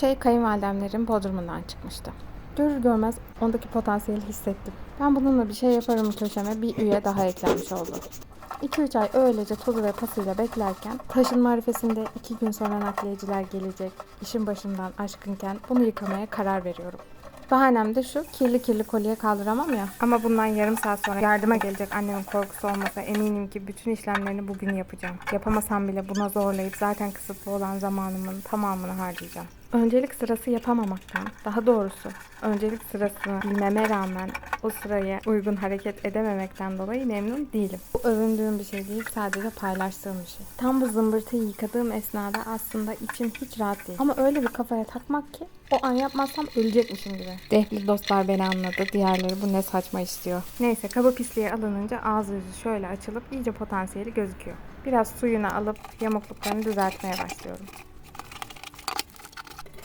şey kayınvalidemlerin bodrumundan çıkmıştı. Görür görmez ondaki potansiyeli hissettim. Ben bununla bir şey yaparım köşeme bir üye daha eklenmiş oldu. 2-3 ay öylece tozu ve pasıyla beklerken taşın marifesinde 2 gün sonra nakliyeciler gelecek. İşin başından aşkınken bunu yıkamaya karar veriyorum. Bahanem de şu, kirli kirli kolye kaldıramam ya. Ama bundan yarım saat sonra yardıma gelecek annemin korkusu olmasa eminim ki bütün işlemlerini bugün yapacağım. Yapamasam bile buna zorlayıp zaten kısıtlı olan zamanımın tamamını harcayacağım. Öncelik sırası yapamamaktan, daha doğrusu öncelik sırasını bilmeme rağmen o sıraya uygun hareket edememekten dolayı memnun değilim. Bu övündüğüm bir şey değil, sadece paylaştığım bir şey. Tam bu zımbırtıyı yıkadığım esnada aslında içim hiç rahat değil. Ama öyle bir kafaya takmak ki o an yapmazsam ölecekmişim gibi. Dehli dostlar beni anladı. Diğerleri bu ne saçma istiyor. Neyse kaba pisliğe alınınca ağzı yüzü şöyle açılıp iyice potansiyeli gözüküyor. Biraz suyunu alıp yamukluklarını düzeltmeye başlıyorum.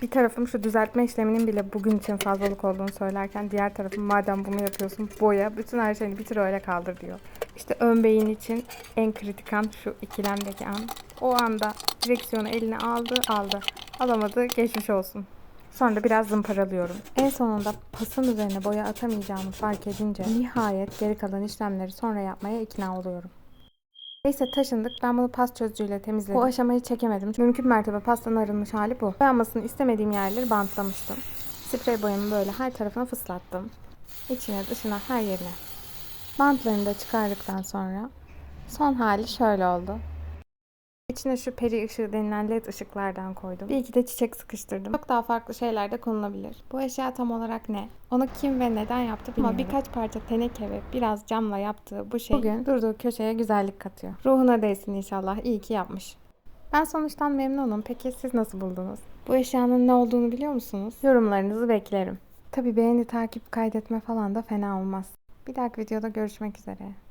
Bir tarafım şu düzeltme işleminin bile bugün için fazlalık olduğunu söylerken diğer tarafım madem bunu yapıyorsun boya bütün her şeyini bitir öyle kaldır diyor. İşte ön beyin için en kritik an şu ikilemdeki an. O anda direksiyonu eline aldı aldı. Alamadı geçmiş olsun. Sonra biraz zımparalıyorum. En sonunda pasın üzerine boya atamayacağımı fark edince nihayet geri kalan işlemleri sonra yapmaya ikna oluyorum. Neyse taşındık. Ben bunu pas çözücüyle temizledim. Bu aşamayı çekemedim. Mümkün mertebe pastanın arınmış hali bu. Boyanmasını istemediğim yerleri bantlamıştım. Sprey boyamı böyle her tarafına fıslattım. İçine dışına her yerine. Bantlarını da çıkardıktan sonra son hali şöyle oldu. İçine şu peri ışığı denilen led ışıklardan koydum. Bir iki de çiçek sıkıştırdım. Çok daha farklı şeyler de konulabilir. Bu eşya tam olarak ne? Onu kim ve neden yaptı bilmiyorum. Ama birkaç parça teneke ve biraz camla yaptığı bu şey bugün durduğu köşeye güzellik katıyor. Ruhuna değsin inşallah. İyi ki yapmış. Ben sonuçtan memnunum. Peki siz nasıl buldunuz? Bu eşyanın ne olduğunu biliyor musunuz? Yorumlarınızı beklerim. Tabii beğeni, takip, kaydetme falan da fena olmaz. Bir dahaki videoda görüşmek üzere.